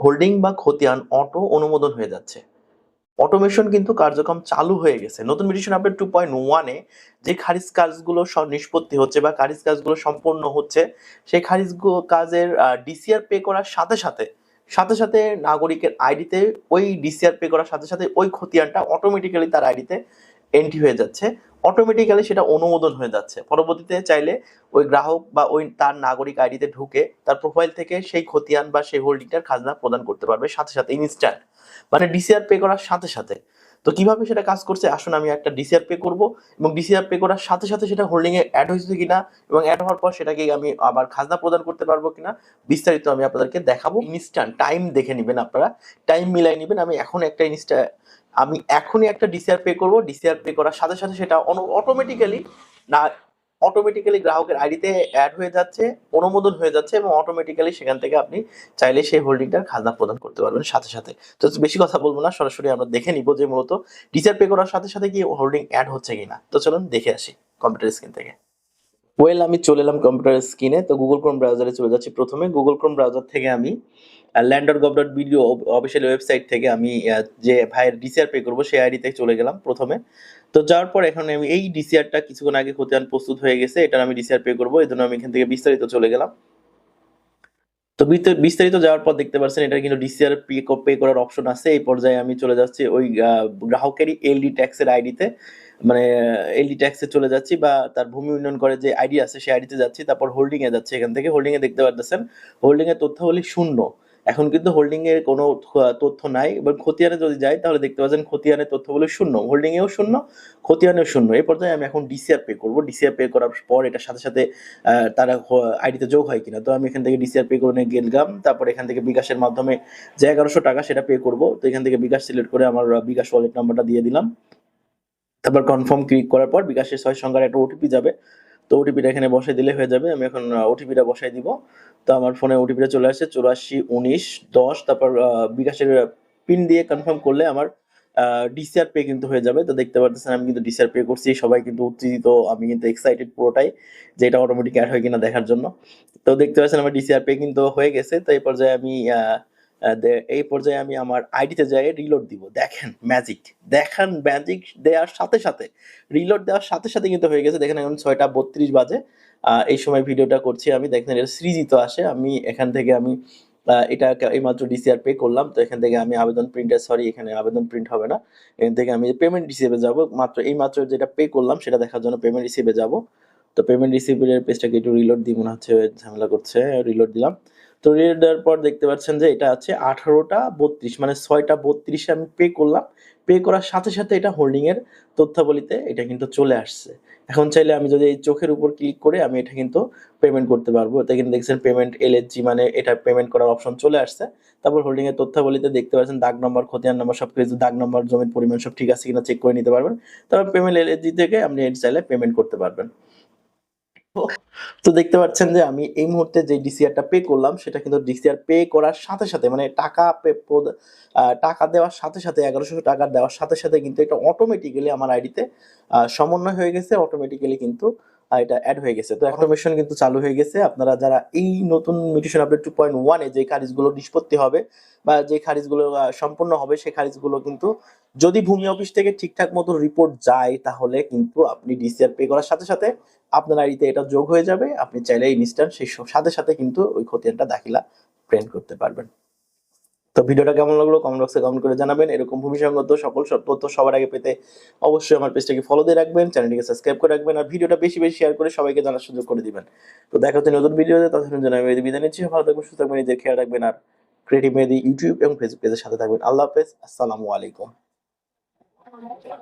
Holding বা খতিয়ান auto অনুমোদন হয়ে যাচ্ছে। অটোমেশন কিন্তু কার্যক্রম চালু হয়ে গেছে। নতুন মিটিশন আপডেট টু পয়েন্ট ওয়ানে যে খারিজ কাজগুলো সব নিষ্পত্তি হচ্ছে বা খারিজ কাজগুলো সম্পূর্ণ হচ্ছে, সেই খারিজ কাজের ডিসিআর পে করার সাথে সাথে সাথে সাথে নাগরিকের আইডিতে ওই ডিসিআর পে করার সাথে সাথে ওই খতিয়ানটা অটোমেটিক্যালি তার আইডিতে এন্ট্রি হয়ে যাচ্ছে অটোমেটিক্যালি সেটা অনুমোদন হয়ে যাচ্ছে। পরবর্তীতে চাইলে ওই গ্রাহক বা ওই তার নাগরিক আইডিতে ঢুকে তার প্রোফাইল থেকে সেই খতিয়ান বা সেই হোল্ডিংটার খাজনা প্রদান করতে পারবে সাথে সাথে ইনস্ট্যান্ট মানে ডিসিআর পে করার সাথে সাথে। তো কীভাবে সেটা কাজ করছে? আসুন আমি একটা ডিসিআর পে করব এবং ডিসিআর পে করার সাথে সাথে সেটা হোল্ডিং এ অ্যাড হয়েছে কিনা এবং অ্যাড হওয়ার পর সেটাকে আমি আবার খাজনা প্রদান করতে পারব কিনা, বিস্তারিত আমি আপনাদেরকে দেখাবো। ইনস্ট্যান্ট টাইম দেখে নেবেন আপনারা টাইম মিলাই নেবেন। আমি এখন একটা ইনস্টা আমি এখনই একটা ডিসিআর পে করব। ডিসিআর পে করার সাথে সাথে সেটা অটোমেটিক্যালি না অটোমেটিক্যালি গ্রাহকের আইডিতে অ্যাড হয়ে যাচ্ছে, অনুমোদন হয়ে যাচ্ছে এবং অটোমেটিক্যালি সেখান থেকে আপনি চাইলে সেই হোল্ডিংটার খাজনা প্রদান করতে পারবেন সাথে সাথে। তো বেশি কথা বলব না, সরাসরি আমরা দেখে নিব যে মূলত ডিসিআর পে করার সাথে সাথে কি হোল্ডিং অ্যাড হচ্ছে কিনা। তো চলুন দেখে আসি কম্পিউটার স্ক্রিন থেকে। ওয়েল আমি চলে এলাম কম্পিউটার স্ক্রিনে তো গুগল ক্রোম ব্রাউজারে চলে যাচ্ছি প্রথমে। গুগল ক্রোম ব্রাউজার থেকে আমি lander gov dot video official website থেকে আমি যে ভাইয়ের ডিসিআর পে করব, সেই আইডিতে চলে গেলাম প্রথমে। তো যাওয়ার পর এখন আমি এই ডিসিআরটা কিছুক্ষণ আগে খতিয়ান প্রস্তুত হয়ে গেছে। এটা আমি ডিসিআর পে করব। এই জন্য আমি এখান থেকে বিস্তারিত চলে গেলাম। তো বিস্তার- বিস্তারিত যাওয়ার পর দেখতে পাচ্ছেন এটা কিন্তু ডিসিআর পে করার অপশন আছে। এই পর্যায়ে আমি চলে যাচ্ছি ওই গ্রাহকেরই এলডি ট্যাক্সের আইডিতে মানে এলডি ট্যাক্সে চলে যাচ্ছি বা তার ভূমি উন্নয়ন করে যে আইডি আছে, সেই আইডিতে যাচ্ছি, তারপর হোল্ডিং এ যাচ্ছি এখান থেকে। হোল্ডিং এ দেখতে পারতেছেন হোল্ডিং এর তথ্যাবলী শূন্য। এখন কিন্তু হোল্ডিং এর কোনো তথ্য নাই এবার খতিয়ানে যদি যাই, তাহলে দেখতে পাচ্ছেন খতিয়ানের তথ্যবলী শূন্য। হোল্ডিং এও শূন্য, খতিয়ানেও শূন্য। এই পর্যায়ে আমি এখন ডিসিআর পে করব। ডিসিআর পে করার পর এটার সাথে সাথে তারা আইডিতে যোগ হয় কিনা। তো আমি এখান থেকে ডিসিআর পে করে নিয়ে গেলাম। তারপর এখান থেকে বিকাশের মাধ্যমে যে এগারোশো টাকা সেটা পে করব। তো এখান থেকে বিকাশ সিলেক্ট করে আমার বিকাশ ওয়ালেট নাম্বারটা দিয়ে দিলাম। তারপর কনফার্ম ক্লিক করার পর বিকাশের ছয় সংখ্যার একটা ওটিপি যাবে। তো ওটিপিটা এখানে বসাই দিলে হয়ে যাবে। আমি এখন ওটিপিটা বসাই দিব। তো আমার ফোনে ওটিপিটা চলে আসছে চুরাশি, উনিশ, দশ। তারপর বিকাশের পিন দিয়ে কনফার্ম করলে আমার ডিসিআর পে কিন্তু হয়ে যাবে। তো দেখতে পাচ্ছেন আমি কিন্তু ডিসিআর পে করছি। সবাই কিন্তু উত্তেজিত। আমি কিন্তু এক্সাইটেড পুরোটাই যে এটা অটোমেটিক অ্যাড হয় কিনা দেখার জন্য। তো দেখতে পাচ্ছেন আমার ডিসিআর পে কিন্তু হয়ে গেছে। তো এই পর্যায়ে আমি এই পর্যায়ে আমি আমার আইডিতে যাই রিলোড দিব। দেখেন ম্যাজিক দেখেন ম্যাজিক দেওয়ার সাথে সাথে রিলোড দেওয়ার সাথে সাথে কিন্তু হয়ে গেছে। দেখেন, এখন ছয়টা বত্রিশ বাজে। এই সময় ভিডিওটা করছি আমি। দেখেন এটা সৃজিত আসে। আমি এখান থেকে আমি এটা এইমাত্র ডিসিআর পে করলাম। তো এখান থেকে আমি আবেদন প্রিন্টার সরি এখানে আবেদন প্রিন্ট হবে না। এখান থেকে আমি পেমেন্ট রিসিভে যাব। মাত্র এই মাত্র যেটা পে করলাম, সেটা দেখার জন্য পেমেন্ট রিসিভে যাব। তো পেমেন্ট রিসিভের পেজটাকে একটু রিলোড দিয়ে মনে হচ্ছে ঝামেলা করছে। রিলোড দিলাম। তো রিলোড দেওয়ার পর দেখতে পাচ্ছেন যে এটা আছে আঠারোটা বত্রিশ মানে ছয়টা বত্রিশে আমি পে করলাম। পে করার সাথে সাথে এটা হোল্ডিং এর তথ্যাবলিতে এটা কিন্তু চলে আসছে। এখন চাইলে আমি যদি এই চোখের উপর ক্লিক করে আমি এটা কিন্তু পেমেন্ট করতে পারব। তো এখানে দেখছেন পেমেন্ট এলএসজি মানে এটা পেমেন্ট করার অপশন চলে আসছে। তারপর হোল্ডিং এর তথ্যাবলিতে দেখতে পাচ্ছেন দাগ নম্বর খতিয়ান নম্বর সব কিছু দাগ নম্বর জমির পরিমাণ সব ঠিক আছে কিনা চেক করে নিতে পারবেন। তারপর পেমেন্ট এলএসজি থেকে আপনি এটা চাইলে পেমেন্ট করতে পারবেন। তো দেখতে পাচ্ছেন যে আমি এই মুহূর্তে যে ডিসিআরটা পে করলাম, সেটা কিন্তু ডিসিআর পে করার সাথে সাথে মানে টাকা পে টাকা দেওয়ার সাথে সাথে, এগারোশো টাকা দেওয়ার সাথে সাথে কিন্তু এটা অটোমেটিক্যালি আমার আইডিতে সমন্বয় হয়ে গেছে অটোমেটিক্যালি কিন্তু এটা অ্যাড হয়ে গেছে। তো অটোমেশন কিন্তু চালু হয়ে গেছে। আপনারা যারা এই নতুন মিউটেশন আপডেট টু পয়েন্ট ওয়ানে যে খারিজগুলো নিষ্পত্তি হবে বা যে খারিজগুলো সম্পূর্ণ হবে সেই খারিজগুলো কিন্তু যদি ভূমি অফিস থেকে ঠিকঠাক মতো রিপোর্ট যায় তাহলে কিন্তু আপনি ডিসিআর পে করার সাথে সাথে আপনার আইডিতে এটা যোগ হয়ে যাবে। আপনি চাইলে ইনস্ট্যান্ট সেই সাথে সাথে কিন্তু ওই খতিয়ানটা দাখিলা প্রিন্ট করতে পারবেন। তো ভিডিওটা কেমন লাগল কমেন্ট বক্সে কমেন্ট করে জানাবেন। এরকম ভূমি সকল তথ্য সবার আগে পেতে অবশ্যই আমার পেজটাকে ফলো দিয়ে রাখবেন চ্যানেলটিকে সাবস্ক্রাইব করে রাখবেন আর ভিডিওটা বেশি বেশি শেয়ার করে সবাইকে জানার সুযোগ করে দিবেন। তো দেখা হচ্ছে নতুন ভিডিওতে ততক্ষণ জন্য আমি বিদায় নিচ্ছি। ভালো থাকবেন, সুস্থ থাকবেন, নিজের খেয়াল রাখবেন আর ক্রিয়েটিভ মেদি ইউটিউব এবং ফেসবুক পেজের সাথে থাকবেন। আল্লাহ হাফেজ, আসসালামু আলাইকুম।